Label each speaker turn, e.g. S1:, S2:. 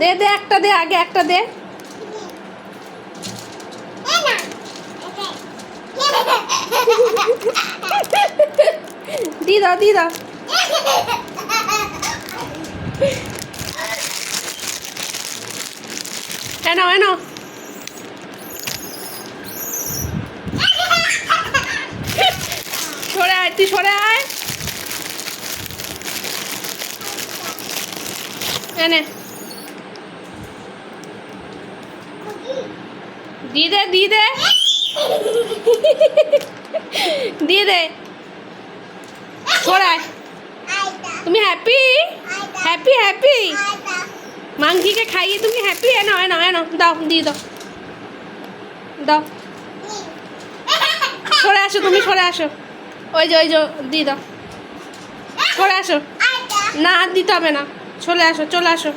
S1: দে দে একটা দে আগে একটা দে। দি দাও দি দাও এনো এনো সরে আয় তুই সরে আয়। এনে। দিয়ে দে দিয়ে দে। দিয়ে তুমি হ্যাপি হ্যাপি হ্যাপি মাংকিকে খাইয়ে তুমি হ্যাপি এনো এনো এনো দাও, দিয়ে দাও। দাও। সরে আসো তুমি, সরে আসো। ওই যে ওই যে, দিয়ে দাও। সরে আসো। না আর দিতে হবে না। চলে আসো চলে আসো।